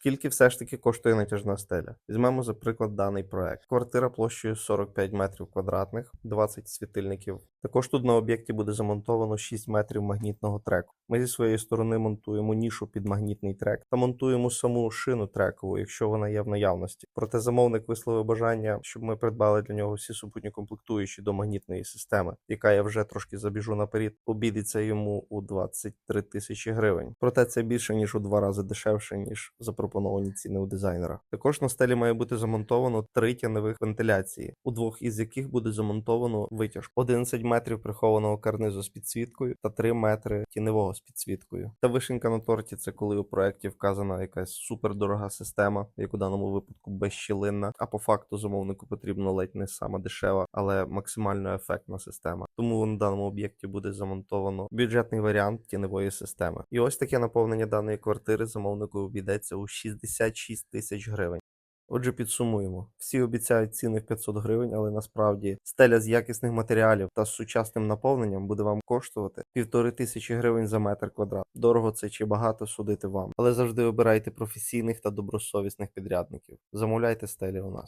Скільки все ж таки коштує натяжна стеля? Візьмемо за приклад даний проект. Квартира площею 45 метрів квадратних, 20 світильників. Також тут на об'єкті буде замонтовано 6 метрів магнітного треку. Ми зі своєї сторони монтуємо нішу під магнітний трек та монтуємо саму шину трекову, якщо вона є в наявності. Проте замовник висловив бажання, щоб ми придбали для нього всі супутні комплектуючі до магнітної системи, яка я вже трошки забіжу наперед, обійдеться йому у 23 тисячі гривень. Проте це більше ніж у два рази дешевше, ніж запропоновані ціни у дизайнера. Також на стелі має бути замонтовано три тянових вентиляції, у двох із яких буде замонтовано витяжку 11 метрів прихованого карнизу з підсвіткою та 3 метри тіньового з підсвіткою. Та вишенька на торті це коли у проєкті вказана якась супердорога система, як у даному випадку безщілинна, а по факту замовнику потрібно ледь не сама дешева, але максимально ефектна система. Тому на даному об'єкті буде замонтовано бюджетний варіант тіньової системи. І ось таке наповнення даної квартири замовнику обійдеться у 66 тисяч гривень. Отже, підсумуємо. Всі обіцяють ціни в 500 гривень, але насправді стеля з якісних матеріалів та з сучасним наповненням буде вам коштувати півтори тисячі гривень за метр квадрат. Дорого це чи багато судити вам, але завжди обирайте професійних та добросовісних підрядників. Замовляйте стелі у нас.